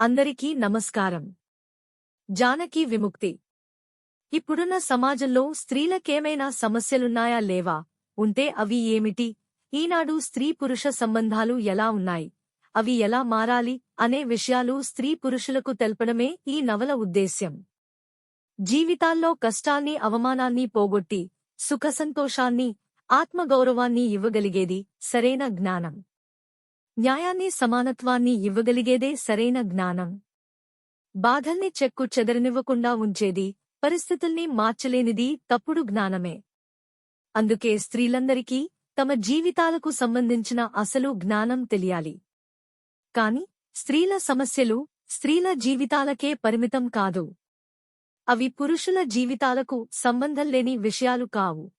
అందరికీ నమస్కారం. జానకి విముక్తి. ఇప్పుడున్న సమాజంలో స్త్రీలకేమైనా సమస్యలున్నాయా లేవా? ఉంటే అవి ఏమిటి? ఈనాడు స్త్రీ పురుష సంబంధాలు ఎలా ఉన్నాయి? అవి ఎలా మారాలి? అనే విషయాలు స్త్రీ పురుషులకు తెల్పడమే ఈ నవల ఉద్దేశ్యం. జీవితాల్లో కష్టాన్ని అవమానాన్ని పోగొట్టి సుఖసంతోషాన్ని ఆత్మగౌరవాన్ని ఇవ్వగలిగేది సరైన జ్ఞానం. న్యాయాన్ని సమానత్వాన్ని ఇవ్వగలిగేదే సరైన జ్ఞానం. బాధల్ని చెక్కు చెదరనివ్వకుండా ఉంచేది పరిస్థితుల్ని మార్చలేనిది తప్పుడు జ్ఞానమే. అందుకే స్త్రీలందరికీ తమ జీవితాలకు సంబంధించిన అసలు జ్ఞానం తెలియాలి. కాని స్త్రీల సమస్యలు స్త్రీల జీవితాలకే పరిమితం కాదు. అవి పురుషుల జీవితాలకు సంబంధం లేని విషయాలు కావు.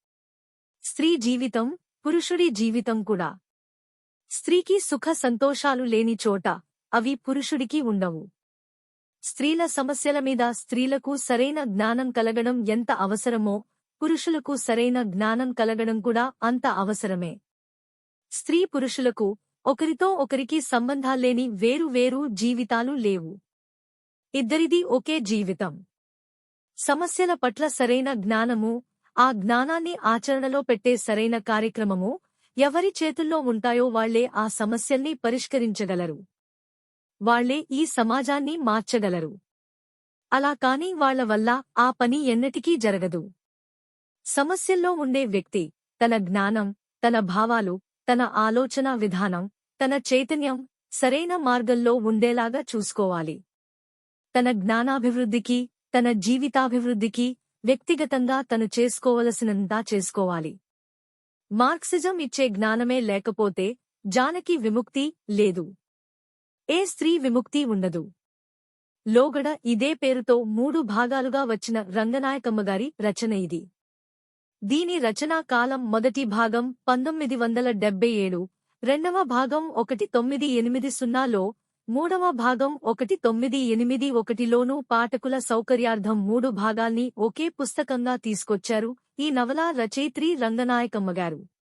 స్త్రీ జీవితం పురుషుడి జీవితం కూడా. స్త్రీకి సుఖ సంతోషాలు లేని చోట అవి పురుషుడికి ఉండవు. స్త్రీల సమస్యల మీద స్త్రీలకు సరైన జ్ఞానం కలగడం ఎంత అవసరమో పురుషులకు సరైన జ్ఞానం కలగడం కూడా అంత అవసరమే. స్త్రీ పురుషులకు ఒకరితో ఒకరికి సంబంధాల్లేని వేరు వేరు జీవితాలు లేవు. ఇద్దరిది ఒకే జీవితం. సమస్యల పట్ల సరైన జ్ఞానము ఆ జ్ఞానాన్ని ఆచరణలో పెట్టే సరైన కార్యక్రమము ఎవరి చేతుల్లో ఉంటాయో వాళ్ళే ఆ సమస్యల్ని పరిష్కరించగలరు. వాళ్ళే ఈ సమాజాన్ని మార్చగలరు. అలా కాని వాళ్ళ వల్ల ఆ పని ఎన్నటికీ జరగదు. సమస్యల్లో ఉండే వ్యక్తి తన జ్ఞానం తన భావాలు తన ఆలోచనా విధానం తన చైతన్యం సరైన మార్గంలో ఉండేలాగా చూసుకోవాలి. తన జ్ఞానాభివృద్ధికి తన జీవితాభివృద్ధికి వ్యక్తిగతంగా తను చేసుకోవలసినంతా చేసుకోవాలి. మార్క్సిజం ఇచ్చే జ్ఞానమే లేకపోతే జానకి విముక్తి లేదు. ఏ స్త్రీ విముక్తి ఉండదు. లోగడ ఇదే పేరుతో మూడు భాగాలుగా వచ్చిన రంగనాయకమ్మగారి రచన ఇది. దీని రచనా కాలం మొదటి భాగం పంతొమ్మిది వందల డెబ్బై ఏడు రెండవ భాగం ఒకటి తొమ్మిది ఎనిమిది సున్నాలో మూడవ భాగం ఒకటి తొమ్మిది ఎనిమిది ఒకటిలోనూ పాఠకుల సౌకర్యార్థం మూడు భాగాల్ని ఒకే పుస్తకంగా తీసుకొచ్చారు. ఈ నవల రచయిత్రి రంగనాయకమ్మగారు.